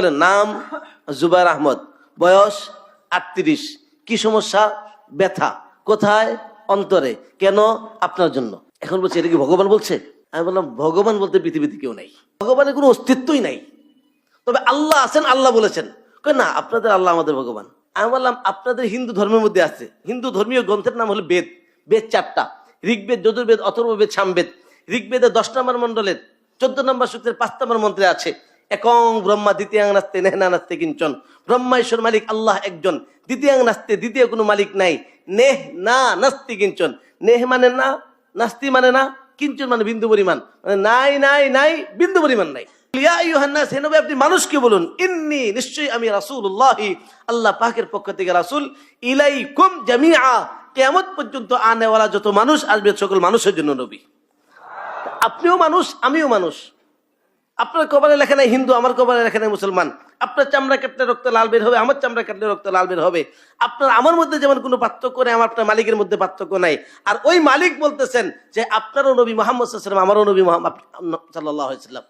বলেন নাম জুবাইর আহমদ, বয়স আটত্রিশ। কি সমস্যা? ব্যথা। কোথায়? অন্তরে। কেন? আপনার জন্য। এখন বলছে, এটা কি ভগবান বলছে? আমি বললাম, ভগবান বলতে পৃথিবীতে কেউ নাই। ভগবানের কোনো অস্তিত্বই নাই। তবে আল্লাহ আছেন, আল্লাহ বলেছেন। না, আপনাদের আল্লাহ আমাদের ভগবান। আমি বললাম, আপনাদের হিন্দু ধর্মের মধ্যে আছে। হিন্দু ধর্মীয় গ্রন্থের নাম হলো বেদ। বেদ চারটা। ঋগ্বেদ যজুর্বেদ অথর্ববেদ, সামবেদ। ঋগ্বেদের দশ নম্বর মন্ডলের চোদ্দ নম্বর সূত্রের পাঁচ নম্বর মন্ত্রে আছে একং ব্রহ্মা দ্বিতীয়াং নাস্তে নেহনা নাস্তে কিঞ্চন। ব্রহ্মা ঈশ্বর মালিক আল্লাহ একজন। দ্বিতীয়াং নাস্তে দ্বিতীয় কোনো মালিক নাই। নেহ না নাস্তি কিঞ্চন। নেহ মানে না, নাস্তি মানে না, কিঞ্চন মানে বিন্দু পরিমাণ। মানে নাই নাই নাই, বিন্দু পরিমাণ নাই। আপনি মানুষকে বলুন, ইন্নি নিশ্চয়ই আমি রাসূলুল্লাহি, আল্লাহ পাকের পক্ষ থেকে রাসূল। ইলাইকুম জামিআ। কিয়ামত পর্যন্ত আনেওয়ালা যত মানুষ আসবে, সকল মানুষের জন্য নবী। আপনিও মানুষ, আমিও মানুষ। আপনার কপালে লেখা নাই হিন্দু, আমার কপালে লেখা নাই মুসলমান। আপনার চামড়া কাটলে রক্ত লাল বের হবে, আমার চামড়া কাটলে রক্ত লাল বের হবে। আপনার আমার মধ্যে যেমন কোনো পার্থক্য নেই, আমার আপনার মালিকের মধ্যে পার্থক্য নাই। আর ওই মালিক বলতেছেন যে, আপনারও নবী মোহাম্মদ আমারও নবী মোহাম্মদ সাল্লাহ সাল্লাম